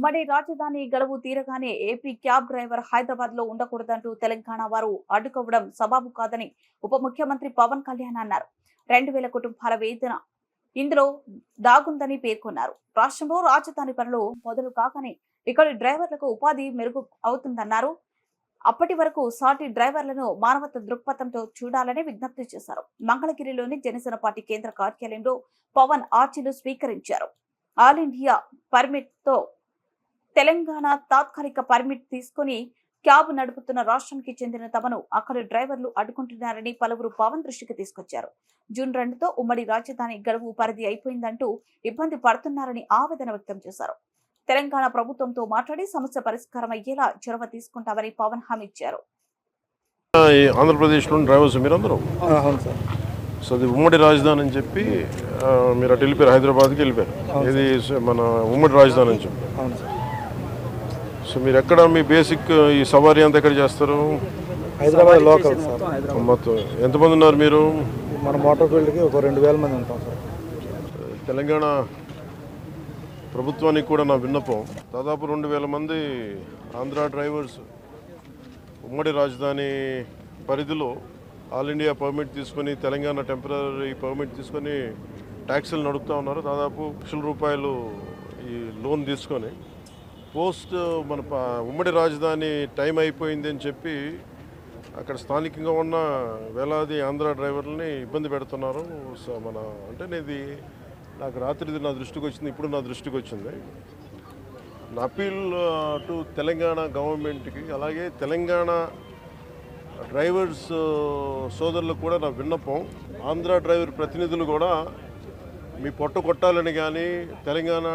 ఉమ్మడి రాజధాని గడువు తీరగానే ఏపీ క్యాబ్ డ్రైవర్ హైదరాబాద్లో ఉండకూడదంటూ తెలంగాణ వారు అడ్డుకోవడం సబాబు కాదని ఉప ముఖ్యమంత్రి పవన్ కళ్యాణ్ అన్నారు. రెండు వేల కుటుంబాల వేదన ఇందులో దాగుందని పేర్కొన్నారు. రాష్ట్రంలో రాజధాని పనులు మొదలు కాకనే ఇక్కడి డ్రైవర్లకు ఉపాధి మెరుగు అవుతుందన్నారు. అప్పటి వరకు సాటి డ్రైవర్లను మానవత దృక్పథంతో చూడాలని విజ్ఞప్తి చేశారు. మంగళగిరిలోని జనసేన పార్టీ కేంద్ర కార్యాలయంలో పవన్ ఆర్చీలు స్వీకరించారు. ఆల్ ఇండియా పర్మిట్తో తెలంగాణ తాత్కాలిక పర్మిట్ తీసుకుని క్యాబ్ నడుపుతున్న రాష్ట్రానికి చెందిన తమను అక్కడి డ్రైవర్లు అడ్డుకుంటున్నారని పలువురు పవన్ దృష్టికి తీసుకొచ్చారు. జూన్ రెండుతో ఉమ్మడి రాజధాని గడువు పరిధి అయిపోయిందంటూ ఇబ్బంది పడుతున్నారని ఆవేదన వ్యక్తం చేశారు. తెలంగాణ ప్రభుత్వంతో మాట్లాడి సమస్య పరిష్కారం అయ్యేలా చొరవ తీసుకుంటామని పవన్ హామీ ఇచ్చారు. ఆంధ్రప్రదేశ్లో డ్రైవర్స్ మీరందరూ? అవును సార్. సో అది ఉమ్మడి రాజధాని అని చెప్పి మీరు అటు వెళ్ళిపోయారు హైదరాబాద్కి వెళ్ళిపోయారు. ఇది మన ఉమ్మడి రాజధాని అని చెప్పి. అవును సార్. సో మీరు ఎక్కడ మీ బేసిక్ ఈ సవారీ అంతా ఎక్కడ చేస్తారు? Hyderabad local sir. మొత్తం ఎంతమంది ఉన్నారు మీరు? మన మోటార్ ఫీల్డ్కి ఒక రెండు వేల మంది ఉంటాం సార్. తెలంగాణ ప్రభుత్వానికి కూడా నా విన్నపం దాదాపు రెండు వేల మంది ఆంధ్ర డ్రైవర్స్ ఉమ్మడి రాజధాని పరిధిలో ఆల్ ఇండియా పర్మిట్ తీసుకొని తెలంగాణ టెంపరీ పర్మిట్ తీసుకొని ట్యాక్సీలు నడుపుతూ ఉన్నారు. దాదాపు లక్షల రూపాయలు ఈ లోన్ తీసుకొని పోస్ట్ మన ఉమ్మడి రాజధాని టైం అయిపోయింది అని చెప్పి అక్కడ స్థానికంగా ఉన్న వేలాది ఆంధ్ర డ్రైవర్లని ఇబ్బంది పెడుతున్నారు. సో మన అంటే ఇది నాకు రాత్రి నా దృష్టికి వచ్చింది ఇప్పుడు నా దృష్టికి వచ్చింది. నా అపీల్ టు తెలంగాణ గవర్నమెంట్కి అలాగే తెలంగాణ డ్రైవర్స్ సోదరులకు కూడా నా విన్నపం. ఆంధ్ర డ్రైవర్ ప్రతినిధులు కూడా మీ పొట్ట కొట్టాలని కానీ తెలంగాణ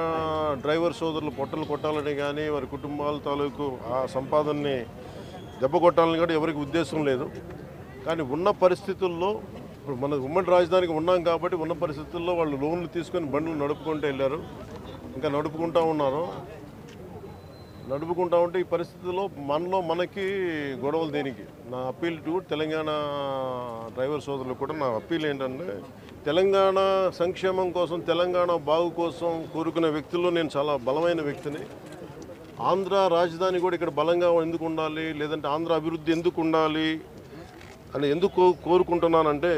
డ్రైవర్ సోదరులు పొట్టలు కొట్టాలని కానీ వారి కుటుంబాల తాలూకు ఆ సంపాదనని దెబ్బ కొట్టాలని కూడా ఎవరికి ఉద్దేశం లేదు. కానీ ఉన్న పరిస్థితుల్లో ఇప్పుడు మన ఉమ్మడి రాజధానికి ఉన్నాం కాబట్టి ఉన్న పరిస్థితుల్లో వాళ్ళు లోన్లు తీసుకొని బండ్లు నడుపుకుంటూ వెళ్ళారు. ఇంకా నడుపుకుంటూ ఉన్నారు. నడుపుకుంటా ఉంటే ఈ పరిస్థితుల్లో మనలో మనకి గొడవలు దేనికి? నా అప్పీల్ టు తెలంగాణ డ్రైవర్ సోదరులకు కూడా నా అప్పీల్ ఏంటంటే తెలంగాణ సంక్షేమం కోసం తెలంగాణ బాగు కోసం కోరుకునే వ్యక్తుల్లో నేను చాలా బలమైన వ్యక్తిని. ఆంధ్ర రాజధాని కూడా ఇక్కడ బలంగా ఎందుకు ఉండాలి? లేదంటే ఆంధ్ర అభివృద్ధి ఎందుకు ఉండాలి? అని ఎందుకు కోరుకుంటున్నానంటే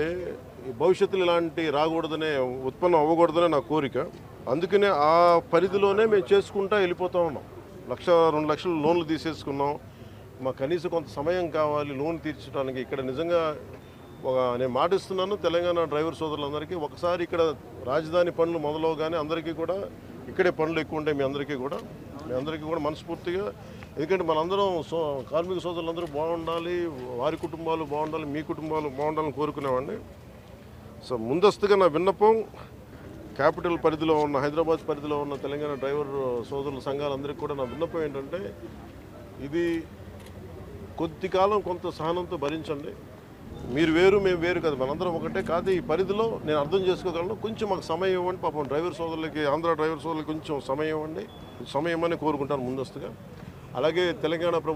ఈ భవిష్యత్తులో ఇలాంటి రాకూడదనే ఉత్పన్నం అవ్వకూడదనే నా కోరిక. అందుకనే ఆ పరిధిలోనే మేము చేసుకుంటా వెళ్ళిపోతూ ఉన్నాం. లక్ష రెండు లక్షలు లోన్లు తీసేసుకున్నాం. మాకు కనీసం కొంత సమయం కావాలి లోన్ తీర్చడానికి. ఇక్కడ నిజంగా ఒక నేను మాటిస్తున్నాను తెలంగాణ డ్రైవర్ సోదరులందరికీ. ఒకసారి ఇక్కడ రాజధాని పనులు మొదలవగానే అందరికీ కూడా ఇక్కడే పనులు ఎక్కువ ఉంటాయి మీ అందరికీ కూడా. మీ అందరికీ కూడా మనస్ఫూర్తిగా. ఎందుకంటే మనందరం సో కార్మిక సోదరులందరూ బాగుండాలి వారి కుటుంబాలు బాగుండాలి మీ కుటుంబాలు బాగుండాలని కోరుకునేవాడిని. సో ముందస్తుగా నా విన్నపం క్యాపిటల్ పరిధిలో ఉన్న హైదరాబాద్ పరిధిలో ఉన్న తెలంగాణ డ్రైవర్ సోదరుల సంఘాలందరికీ కూడా నా విన్నపం ఏంటంటే ఇది కొద్ది కాలం కొంత సహనంతో భరించండి. మీరు వేరు మేము వేరు కదా మనందరం ఒకటే కాదు. ఈ పరిధిలో నేను అర్థం చేసుకోగలను. కొంచెం మాకు సమయం ఇవ్వండి. పాపం డ్రైవర్ సోదరులకి ఆంధ్ర డ్రైవర్ సోదరులకి కొంచెం సమయం ఇవ్వండి. సమయం అని కోరుకుంటాను ముందస్తుగా. అలాగే తెలంగాణ ప్రభుత్వం